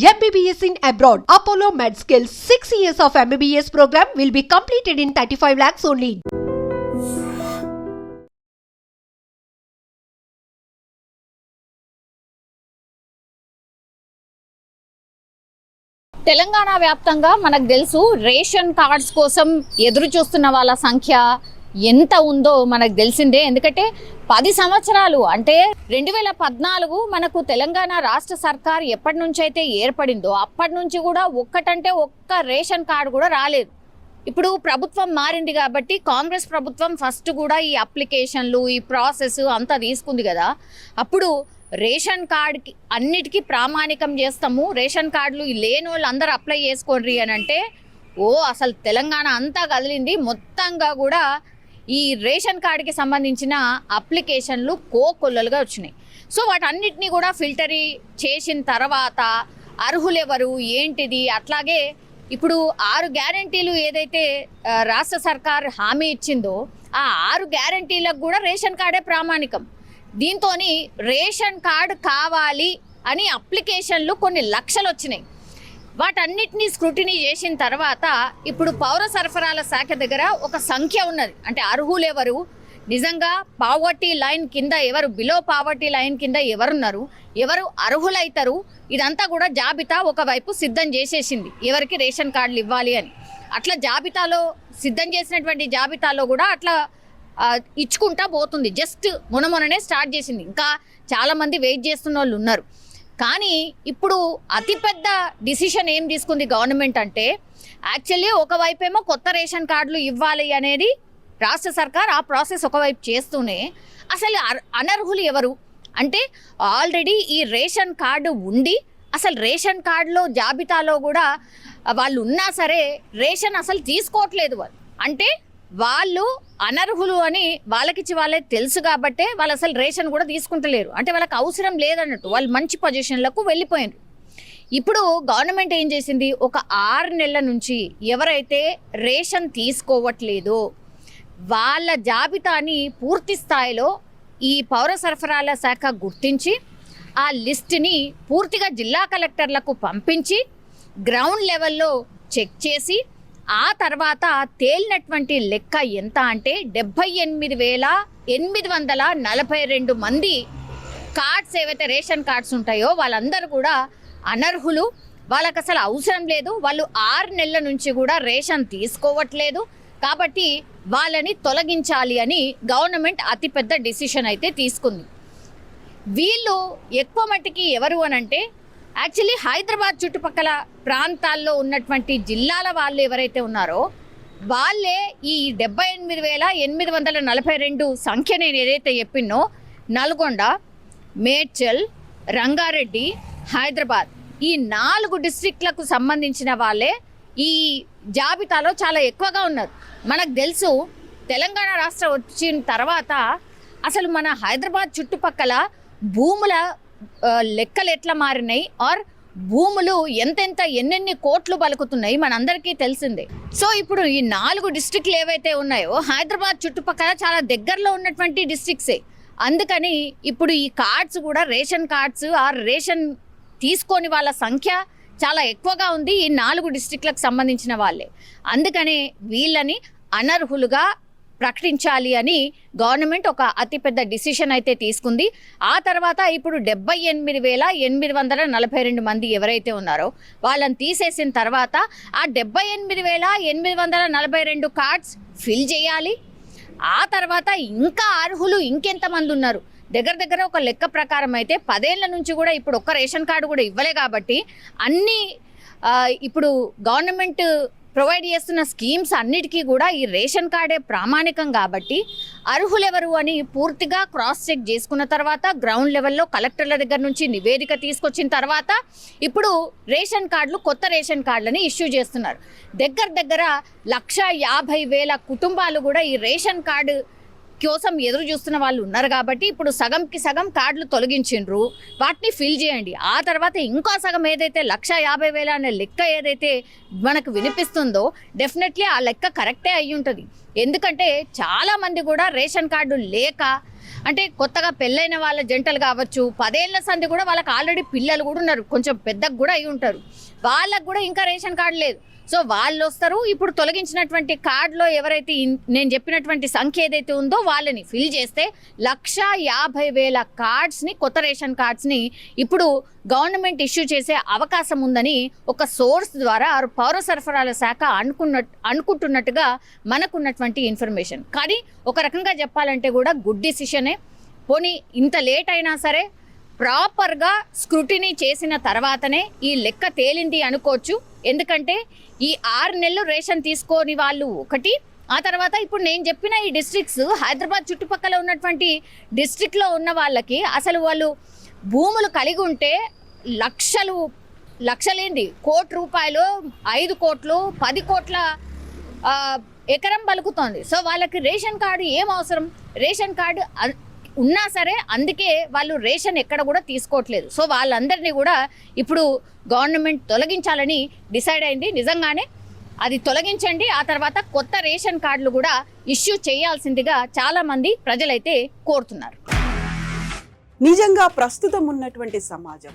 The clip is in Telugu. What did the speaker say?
MBBS in abroad. Apollo MedSkill 6 years of MBBS program will be completed in 35 lakhs only. Telangana వ్యాప్తంగా మనకు తెలుసు రేషన్ కార్డ్స్ కోసం ఎదురు చూస్తున్న వాళ్ళ సంఖ్య ఎంత ఉందో మనకు తెలిసిందే. ఎందుకంటే పది సంవత్సరాలు అంటే రెండు వేల పద్నాలుగు మనకు తెలంగాణ రాష్ట్ర సర్కార్ ఎప్పటి నుంచి అయితే ఏర్పడిందో అప్పటి నుంచి కూడా ఒక్కటంటే ఒక్క రేషన్ కార్డు కూడా రాలేదు. ఇప్పుడు ప్రభుత్వం మారింది కాబట్టి కాంగ్రెస్ ప్రభుత్వం ఫస్ట్ కూడా ఈ అప్లికేషన్లు ఈ ప్రాసెస్ అంతా తీసుకుంది కదా. అప్పుడు రేషన్ కార్డ్కి అన్నిటికీ ప్రామాణికం చేస్తాము. రేషన్ కార్డులు లేని వాళ్ళు అందరూ అప్లై చేసుకోండి అని అంటే ఓ అసలు తెలంగాణ అంతా కదిలింది. మొత్తంగా కూడా ఈ రేషన్ కార్డుకి సంబంధించిన అప్లికేషన్లు కోకొల్లలుగా వచ్చినాయి. సో వాటన్నిటినీ కూడా ఫిల్టరీ చేసిన తర్వాత అర్హులెవరు ఏంటిది? అట్లాగే ఇప్పుడు ఆరు గ్యారంటీలు ఏదైతే రాష్ట్ర సర్కార్ హామీ ఇచ్చిందో ఆ ఆరు గ్యారంటీలకు కూడా రేషన్ కార్డే ప్రామాణికం. దీంతో రేషన్ కార్డు కావాలి అని అప్లికేషన్లు కొన్ని లక్షలు వచ్చినాయి వాటన్నిటినీ స్క్రూటినీ చేసిన తర్వాత ఇప్పుడు పౌర సరఫరాల శాఖ దగ్గర ఒక సంఖ్య ఉన్నది. అంటే అర్హులు ఎవరు? నిజంగా పావర్టీ లైన్ కింద ఎవరు? బిలో పావర్టీ లైన్ కింద ఎవరున్నారు? ఎవరు అర్హులైతారు? ఇదంతా కూడా జాబితా ఒకవైపు సిద్ధం చేసేసింది. ఎవరికి రేషన్ కార్డులు ఇవ్వాలి అని. అట్లా జాబితాలో సిద్ధం చేసినటువంటి జాబితాలో కూడా అట్లా ఇచ్చుకుంటా పోతుంది. జస్ట్ మొన్న మొన్ననే స్టార్ట్ చేసింది. ఇంకా చాలామంది వెయిట్ చేస్తున్న వాళ్ళు ఉన్నారు. కానీ ఇప్పుడు అతిపెద్ద డిసిషన్ ఏం తీసుకుంది గవర్నమెంట్ అంటే యాక్చువల్లీ ఒకవైపేమో కొత్త రేషన్ కార్డులు ఇవ్వాలి అనేది రాష్ట్ర సర్కార్ ఆ ప్రాసెస్ ఒకవైపు చేస్తూనే అసలు అనర్హులు ఎవరు? అంటే ఆల్రెడీ ఈ రేషన్ కార్డు ఉండి అసలు రేషన్ కార్డులో జాబితాలో కూడా వాళ్ళు ఉన్నా సరే రేషన్ అసలు తీసుకోవట్లేదు వాళ్ళు. అంటే వాళ్ళు అనర్హులు అని వాళ్ళకిచ్చి వాళ్ళే తెలుసు కాబట్టే వాళ్ళు అసలు రేషన్ కూడా తీసుకుంటలేరు. అంటే వాళ్ళకి అవసరం లేదన్నట్టు. వాళ్ళు మంచి పొజిషన్లకు వెళ్ళిపోయారు ఇప్పుడు గవర్నమెంట్ ఏం చేసింది? ఒక ఆరు నెలల నుంచి ఎవరైతే రేషన్ తీసుకోవట్లేదో వాళ్ళ జాబితాని పూర్తి స్థాయిలో ఈ పౌర సరఫరాల శాఖ గుర్తించి ఆ లిస్టుని పూర్తిగా జిల్లా కలెక్టర్లకు పంపించి గ్రౌండ్ లెవెల్లో చెక్ చేసి ఆ తర్వాత తేలినటువంటి లెక్క ఎంత అంటే డెబ్బై ఎనిమిది వేల ఎనిమిది వందల నలభై రెండు మంది కార్డ్స్ ఏవైతే రేషన్ కార్డ్స్ ఉంటాయో వాళ్ళందరూ కూడా అనర్హులు. వాళ్ళకి అసలు అవసరం లేదు. వాళ్ళు ఆరు నెలల నుంచి కూడా రేషన్ తీసుకోవట్లేదు. కాబట్టి వాళ్ళని తొలగించాలి అని గవర్నమెంట్ అతిపెద్ద డిసిషన్ అయితే తీసుకుంది. వీళ్ళు ఎక్కువ మట్టికి ఎవరు అని అంటే యాక్చువల్లీ హైదరాబాద్ చుట్టుపక్కల ప్రాంతాల్లో ఉన్నటువంటి జిల్లాల వాళ్ళు ఎవరైతే ఉన్నారో వాళ్ళే ఈ డెబ్బై ఎనిమిది వేల ఎనిమిది వందల నలభై రెండు సంఖ్య నేను ఏదైతే చెప్పినో నల్గొండ మేడ్చల్ రంగారెడ్డి హైదరాబాద్ ఈ నాలుగు డిస్ట్రిక్ట్లకు సంబంధించిన వాళ్ళే ఈ జాబితాలో చాలా ఎక్కువగా ఉన్నారు. మనకు తెలుసు తెలంగాణ రాష్ట్రం వచ్చిన తర్వాత అసలు మన హైదరాబాద్ చుట్టుపక్కల భూముల లెక్కలు ఎట్లా మారినాయి? ఆర్ భూములు ఎంతెంత ఎన్నెన్ని కోట్లు పలుకుతున్నాయి? మనందరికీ తెలిసిందే. సో ఇప్పుడు ఈ నాలుగు డిస్ట్రిక్ట్లు ఏవైతే ఉన్నాయో హైదరాబాద్ చుట్టుపక్కల చాలా దగ్గరలో ఉన్నటువంటి డిస్ట్రిక్ట్సే. అందుకని ఇప్పుడు ఈ కార్డ్స్ కూడా రేషన్ కార్డ్స్ ఆర్ రేషన్ తీసుకొని వాళ్ళ సంఖ్య చాలా ఎక్కువగా ఉంది ఈ నాలుగు డిస్ట్రిక్ట్లకు సంబంధించిన వాళ్ళే. అందుకనే వీళ్ళని అనర్హులుగా ప్రకటించాలి అని గవర్నమెంట్ ఒక అతిపెద్ద డిసిషన్ అయితే తీసుకుంది. ఆ తర్వాత ఇప్పుడు డెబ్బై ఎనిమిది వేల ఎనిమిది వందల నలభై రెండు మంది ఎవరైతే ఉన్నారో వాళ్ళని తీసేసిన తర్వాత ఆ డెబ్బై ఎనిమిది వేల ఎనిమిది వందల నలభై రెండు కార్డ్స్ ఫిల్ చేయాలి. ఆ తర్వాత ఇంకా అర్హులు ఇంకెంతమంది ఉన్నారు? దగ్గర దగ్గర ఒక లెక్క ప్రకారం అయితే పదేళ్ళ నుంచి కూడా ఇప్పుడు ఒక్క రేషన్ కార్డు కూడా ఇవ్వలే కాబట్టి అన్ని ఇప్పుడు గవర్నమెంట్ ప్రొవైడ్ చేస్తున్న స్కీమ్స్ అన్నిటికీ కూడా ఈ రేషన్ కార్డే ప్రామాణికం కాబట్టి అర్హులెవరు అని పూర్తిగా క్రాస్ చెక్ చేసుకున్న తర్వాత గ్రౌండ్ లెవెల్లో కలెక్టర్ల దగ్గర నుంచి నివేదిక తీసుకొచ్చిన తర్వాత ఇప్పుడు రేషన్ కార్డులు కొత్త రేషన్ కార్డులని ఇష్యూ చేస్తున్నారు. దగ్గర దగ్గర లక్ష యాభై వేల కుటుంబాలు కూడా ఈ రేషన్ కార్డు కోసం ఎదురు చూస్తున్న వాళ్ళు ఉన్నారు కాబట్టి ఇప్పుడు సగంకి సగం కార్డులు తొలగించిండ్రు. వాటిని ఫిల్ చేయండి. ఆ తర్వాత ఇంకో సగం ఏదైతే లక్ష యాభై వేల అనే లెక్క ఏదైతే మనకు వినిపిస్తుందో డెఫినెట్లీ ఆ లెక్క కరెక్టే అయి ఉంటుంది. ఎందుకంటే చాలామంది కూడా రేషన్ కార్డు లేక అంటే కొత్తగా పెళ్ళైన వాళ్ళ జంటలు కావచ్చు పదేళ్ళ సంది కూడా వాళ్ళకి ఆల్రెడీ పిల్లలు కూడా ఉన్నారు. కొంచెం పెద్దకు కూడా అయి ఉంటారు. వాళ్ళకు కూడా ఇంకా రేషన్ కార్డు లేదు. సో వాళ్ళు వస్తారు ఇప్పుడు తొలగించినటువంటి కార్డులో ఎవరైతే నేను చెప్పినటువంటి సంఖ్య ఏదైతే ఉందో వాళ్ళని ఫిల్ చేస్తే లక్ష యాభై వేల కార్డ్స్ని కొత్త రేషన్ కార్డ్స్ని ఇప్పుడు గవర్నమెంట్ ఇష్యూ చేసే అవకాశం ఉందని ఒక సోర్స్ ద్వారా పౌర సరఫరాల శాఖ అనుకున్న అనుకుంటున్నట్టుగా మనకున్నటువంటి ఇన్ఫర్మేషన్. కానీ ఒక రకంగా చెప్పాలంటే కూడా గుడ్ డిసిషనే. పోనీ ఇంత లేట్ అయినా సరే ప్రాపర్గా స్క్రూటినీ చేసిన తర్వాతనే ఈ లెక్క తేలింది అనుకోవచ్చు. ఎందుకంటే ఈ ఆరు నెలలు రేషన్ తీసుకోని వాళ్ళు ఒకటి ఆ తర్వాత ఇప్పుడు నేను చెప్పిన ఈ డిస్ట్రిక్ట్స్ హైదరాబాద్ చుట్టుపక్కల ఉన్నటువంటి డిస్ట్రిక్ట్లో ఉన్న వాళ్ళకి అసలు వాళ్ళు భూములు కలిగి ఉంటే లక్షలు లక్షలేంది కోటి రూపాయలు ఐదు కోట్లు పది కోట్ల ఎకరం పలుకుతోంది సో వాళ్ళకి రేషన్ కార్డు ఏం అవసరం? రేషన్ కార్డు ఉన్నా సరే అందుకే వాళ్ళు రేషన్ ఎక్కడ కూడా తీసుకోవట్లేదు. సో వాళ్ళందరినీ కూడా ఇప్పుడు గవర్నమెంట్ తొలగించాలని డిసైడ్ అయింది. నిజంగానే అది తొలగించండి ఆ తర్వాత కొత్త రేషన్ కార్డులు కూడా ఇష్యూ చేయాల్సిందిగా చాలామంది ప్రజలైతే కోరుతున్నారు. నిజంగా ప్రస్తుతం ఉన్నటువంటి సమాజం